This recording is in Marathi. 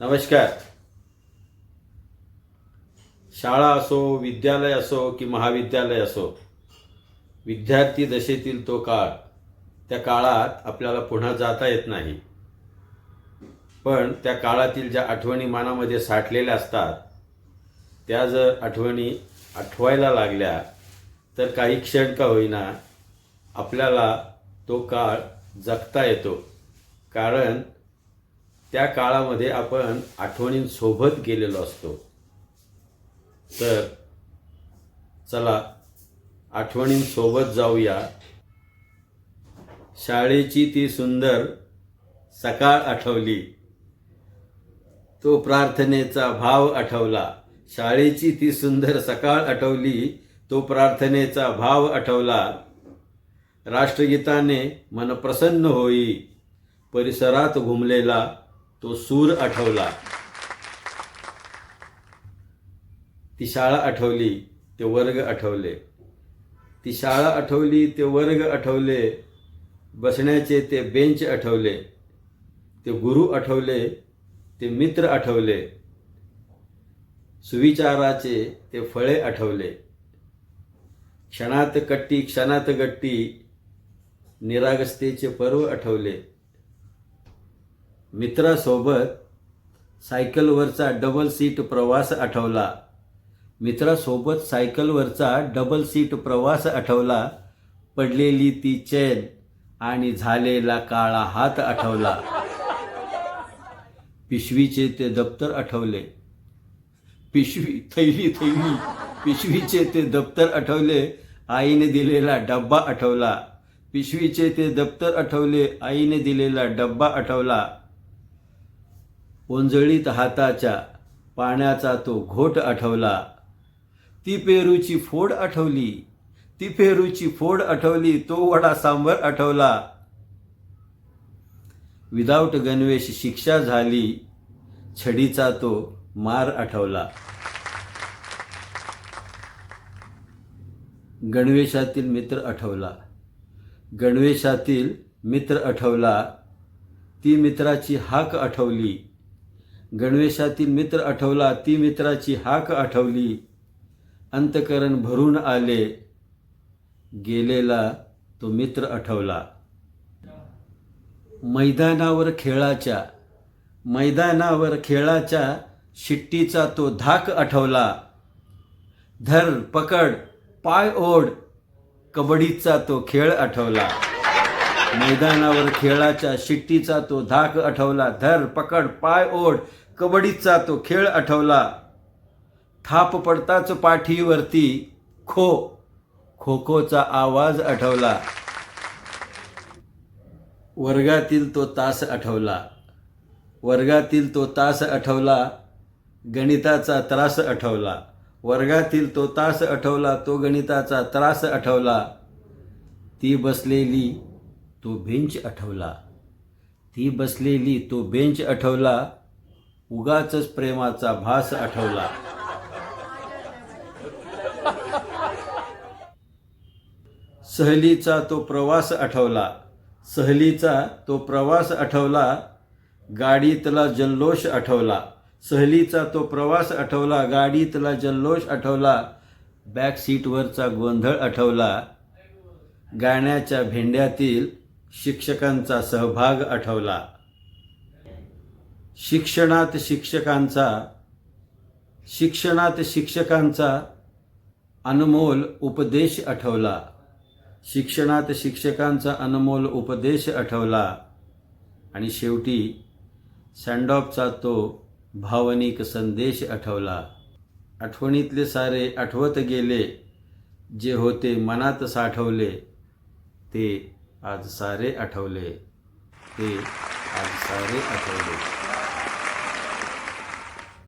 नमस्कार. शाळा असो विद्यालय असो की महाविद्यालय असो विद्यार्थी दशेतील तो काळ त्या काळात आपल्याला पुन्हा जाता येत नाही. पण त्या काळातील ज्या आठवणी मनामध्ये साठलेल्या असतात त्या जर आठवणी आठवायला लागल्या तर काही क्षण का होईना आपल्याला तो काळ जगता येतो. कारण त्या काळामध्ये आपण आठवणींसोबत गेलेलो असतो. तर चला आठवणींसोबत जाऊया. शाळेची ती सुंदर सकाळ आठवली. तो प्रार्थनेचा भाव आठवला. शाळेची ती सुंदर सकाळ आठवली तो प्रार्थनेचा भाव आठवला. राष्ट्रगीताने मन प्रसन्न होई परिसरात घुमलेला तो सूर आठवला. ती शाळा आठवली ते वर्ग आठवले. ती शाळा आठवली ते वर्ग आठवले. बसण्याचे ते बेंच आठवले. ते गुरु आठवले ते मित्र आठवले. सुविचाराचे ते फळे आठवले. क्षणात कट्टी क्षणात गट्टी निरागसतेचे पर्व आठवले. मित्रासोबत सायकलवरचा डबल सीट प्रवास आठवला. मित्रासोबत सायकलवरचा डबल सीट प्रवास आठवला. पडलेली ती चैन आणि झालेला काळा हात आठवला. पिशवीचे ते दप्तर आठवले. पिशवी थैली थैली. पिशवीचे ते दप्तर आठवले. आईने दिलेला डब्बा आठवला. पिशवीचे ते दप्तर आठवले. आईने दिलेला डब्बा आठवला. ओंजळीत हाताच्या पाण्याचा तो घोट आठवला. ती पेरूची फोड आठवली. ती पेरूची फोड आठवली. तो वडा सांबर आठवला. विदाऊट गणवेश शिक्षा झाली छडीचा तो मार आठवला. गणवेशातील मित्र आठवला. गणवेशातील मित्र आठवला. ती मित्राची हाक आठवली. गणवेशातील मित्र आठवला ती मित्राची हाक आठवली. अंतकरण भरून आले गेलेला तो मित्र आठवला. मैदानावर खेळाच्या मैदानावर खेळाच्या शिट्टीचा तो धाक आठवला. धर पकड पाय ओढ कबड्डीचा तो खेळ आठवला. मैदानावर खेळाच्या शिट्टीचा तो धाक आठवला. धर पकड पाय ओढ. कबड्डीचा तो खेळ आठवला. थाप पडताच पाठीवरती खो. खो खोचा आवाज आठवला. वर्गातील तो तास आठवला. वर्गातील तो तास आठवला. गणिताचा त्रास आठवला. वर्गातील तो तास आठवला. तो गणिताचा त्रास आठवला. ती बसलेली तो बेंच आठवला. ती बसलेली तो बेंच आठवला. उगाच प्रेमाचा भास आठवला. सहलीचा तो प्रवास आठवला. सहलीचा तो प्रवास आठवला. गाडीतला जल्लोष आठवला. सहलीचा तो प्रवास आठवला. गाडीतला जल्लोष आठवला. बॅक सीटवरचा गोंधळ आठवला. गाण्याच्या भेंड्यातील शिक्षकांचा सहभाग आठवला. शिक्षणात शिक्षकांचा शिक्षणात शिक्षकांचा अनमोल उपदेश आठवला. शिक्षणात शिक्षकांचा अनमोल उपदेश आठवला. आणि शेवटी सँडॉपचा तो भावनिक संदेश आठवला. आठवणीतले सारे आठवत गेले जे होते मनात साठवले ते आज सारे आठवले. ते आज सारे आठवले.